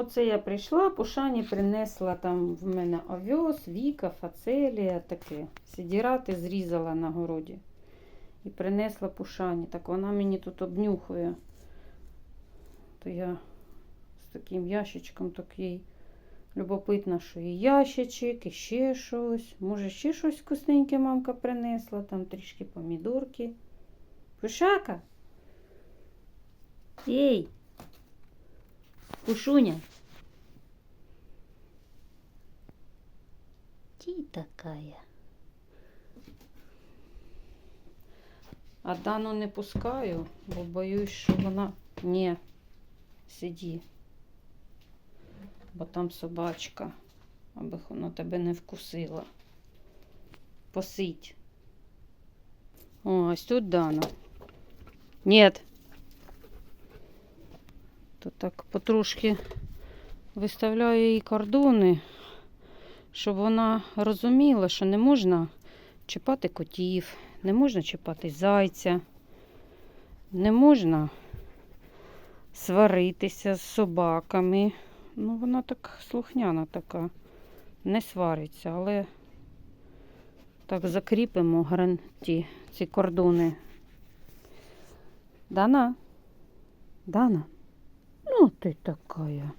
Оце я прийшла, Пушані принесла там в мене овес, віка, фацелія, таке. Сідірати зрізала на городі. І принесла Пушані. Так вона мені тут обнюхує. То я з таким ящичком так любопитно, що і ящичок, і ще щось. Може, ще щось вкусненьке мамка принесла, там трішки помідорки. Пушака. Ей! Пушуня. Ти такая. А Дану не пускаю, бо боюсь, що вона. Ні, сиді. Бо там собачка, аби вона тебе не вкусила. Посидь. Ось тут Дана. Нет. То так потрошки виставляю їй кордони, щоб вона розуміла, що не можна чіпати котів, не можна чіпати зайця, не можна сваритися з собаками. Ну, вона так слухняна така, не свариться, але так закріпимо гаранті ці кордони. Дана? Дана? Ну, ти такая.